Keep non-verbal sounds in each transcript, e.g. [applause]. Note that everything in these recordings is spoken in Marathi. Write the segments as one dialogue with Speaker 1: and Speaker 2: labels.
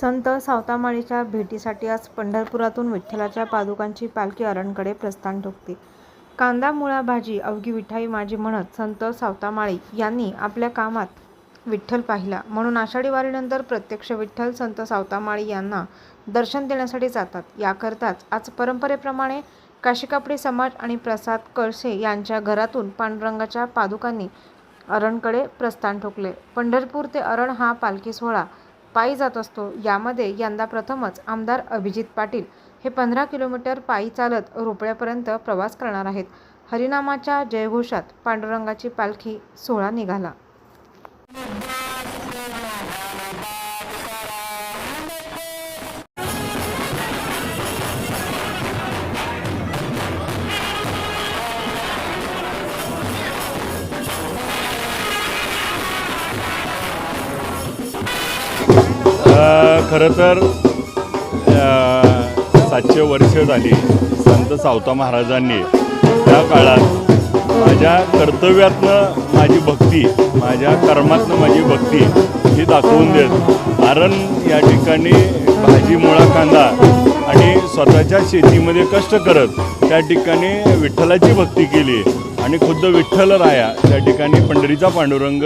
Speaker 1: संत सावतामाळीच्या भेटीसाठी आज पंढरपुरातून विठ्ठलाच्या पादुकांची पालखी अरणकडे प्रस्थान ठोकते. कांदा मुळा भाजी अवघी विठाई माझी म्हणत संत सावतामाळी यांनी आपल्या कामात विठ्ठल पाहिला. म्हणून आषाढी वारीनंतर प्रत्यक्ष विठ्ठल संत सावतामाळी यांना दर्शन देण्यासाठी जातात. याकरताच आज परंपरेप्रमाणे काशीकापडी समाज आणि प्रसाद कळसे यांच्या घरातून पांडुरंगाच्या पादुकांनी अरणकडे प्रस्थान ठोकले. पंढरपूर ते अरण हा पालखी सोहळा पायी जात असतो. यामध्ये यंदा प्रथमच आमदार अभिजित पाटील हे पंधरा किलोमीटर पायी चालत रोपड्यापर्यंत प्रवास करणार आहेत. हरिनामाच्या जयघोषात पांडुरंगाची पालखी सोहळा निघाला.
Speaker 2: खरं तर सातशे वर्ष झाली संत सावता महाराजांनी त्या काळात माझ्या कर्तव्यातनं माझी भक्ती माझ्या कर्मातनं माझी भक्ती ही दाखवून देत कारण या ठिकाणी भाजी मुळा कांदा आणि स्वतःच्या शेतीमध्ये कष्ट करत त्या ठिकाणी विठ्ठलाची भक्ती केली आणि खुद्द विठ्ठल राया त्या ठिकाणी पंढरीचा पांडुरंग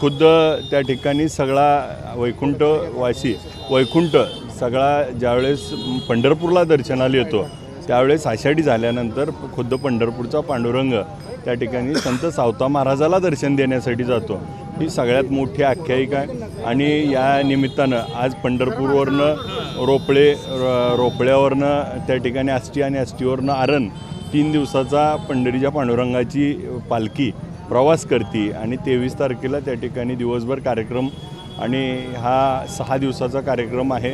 Speaker 2: खुद्द त्या ठिकाणी सगळा वैकुंठ वाशी वैकुंठ सगळा ज्यावेळेस पंढरपूरला दर्शनाला येतो त्यावेळेस आषाढी झाल्यानंतर खुद्द पंढरपूरचा पांडुरंग त्या ठिकाणी संत सावता महाराजाला दर्शन देण्यासाठी जातो. ही सगळ्यात मोठी आख्यायिका आहे. आणि या निमित्तानं आज पंढरपूरवरनं रोपळे रोपळ्यावरनं त्या ठिकाणी आष्टी आणि आष्टीवरनं आरण तीन दिवसाचा पंढरीच्या पांडुरंगाची पालखी प्रवास करते आणि तेवीस तारखेला त्या ठिकाणी दिवसभर कार्यक्रम आणि हा सहा दिवसाचा कार्यक्रम आहे.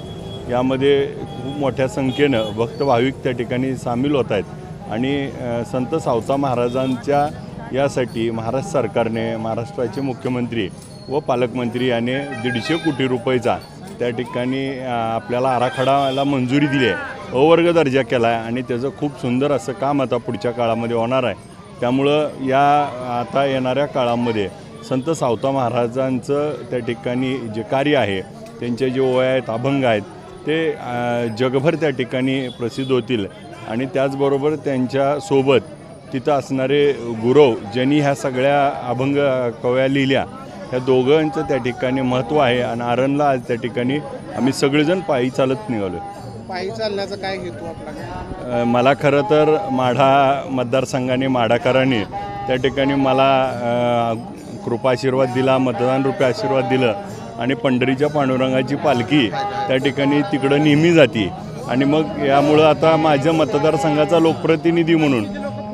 Speaker 2: यामध्ये खूप मोठ्या संख्येनं भक्त भाविक त्या ठिकाणी सामील होत आहेत. आणि संत सावता महाराजांच्या यासाठी महाराष्ट्र सरकारने महाराष्ट्राचे मुख्यमंत्री व पालकमंत्री याने दीडशे कोटी रुपयेचा त्या ठिकाणी आपल्याला आराखडाला मंजुरी दिली आहे. अवर्ग दर्जा केला आहे आणि त्याचं खूप सुंदर असं काम आता पुढच्या काळामध्ये होणार आहे. त्यामुळं या आता येणाऱ्या काळामध्ये संत सावता महाराजांचं त्या ठिकाणी जे कार्य आहे त्यांचे जे ओया आहेत अभंग आहेत ते जगभर त्या ठिकाणी प्रसिद्ध होतील. आणि त्याचबरोबर त्यांच्यासोबत तिथं असणारे गुरव ज्यांनी ह्या सगळ्या अभंग कव्या लिहिल्या ह्या दोघांचं त्या ठिकाणी महत्त्व आहे. आणि आरणला आज त्या ठिकाणी आम्ही सगळेजण पायी चालत निघालो
Speaker 3: पायी चालण्याचा काय हेतू आपला?
Speaker 2: मला खरं तर माढा मतदारसंघाने माढाकरांनी त्या ठिकाणी मला कृपाशीर्वाद दिला मतदान रुपये आशीर्वाद दिलं आणि पंढरीच्या पांडुरंगाची पालखी त्या ठिकाणी तिकडं नेहमी जाते. आणि मग यामुळं आता माझ्या मतदारसंघाचा लोकप्रतिनिधी म्हणून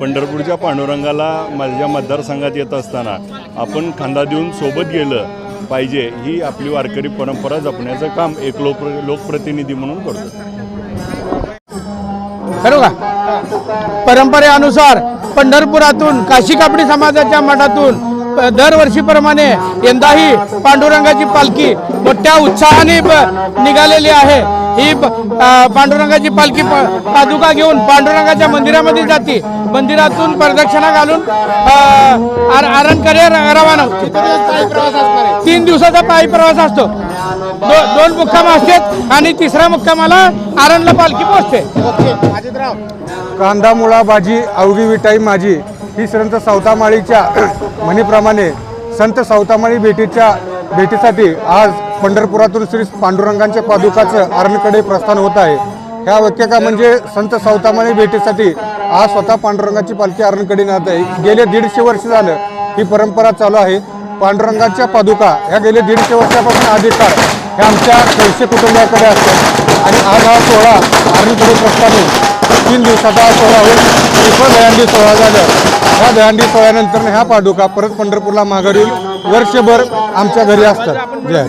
Speaker 2: पंढरपूरच्या पांडुरंगाला माझ्या मतदारसंघात येत असताना आपण खांदा देऊन सोबत गेलं पाहिजे ही आपली वारकरी परंपरा जपण्याचं काम एक लोक लोकप्रतिनिधी म्हणून करतो.
Speaker 3: खरं का परंपरेनुसार पंढरपुरातून काशी कापडी समाजाच्या मठातून दरवर्षीप्रमाणे यंदाही पांडुरंगाची पालखी मोठ्या उत्साहाने निघालेली आहे. ही पांडुरंगाची पालखी पादुका घेऊन पांडुरंगाच्या मंदिरामध्ये जाते. मंदिरातून प्रदक्षिणा घालून आर- आरणकडे रवाना होते. तीन दिवसाचा पायी प्रवास असतो. दो- दोन मुक्काम असतात आणि तिसऱ्या मुक्कामाला आरणला पालखी पोहोचते.
Speaker 4: कांदा मुळा भाजी अवघी विटाई माझी ही संत सावतामाळीच्या [clears throat] म्हणीप्रमाणे संत सावतामाळी भेटीच्या भेटीसाठी आज पंढरपुरातून श्री पांडुरंगांच्या पादुकाचं आरणकडे प्रस्थान होत आहे. ह्या वाक्यका म्हणजे संत सावतामाळी भेटीसाठी आज स्वतः पांडुरंगाची पालखी आरणकडे नात आहे गेले दीडशे वर्ष झालं ही परंपरा चालू आहे. पांडुरंगाच्या पादुका ह्या गेले दीडशे वर्षापासून अधिकार हे आमच्या कैसे कुटुंबाकडे असतात आणि आज हा सोहळा आरणकडे प्रस्थान होईल तीन दिवसाचा हा सोहळा होईल. एकूण दहंडी सोहळा झालं. ह्या दहंडी सोहळ्यानंतर ह्या पादुका परत पंढरपूरला माघारी येईल. वर्षभर आमच्या घरी असतात. जय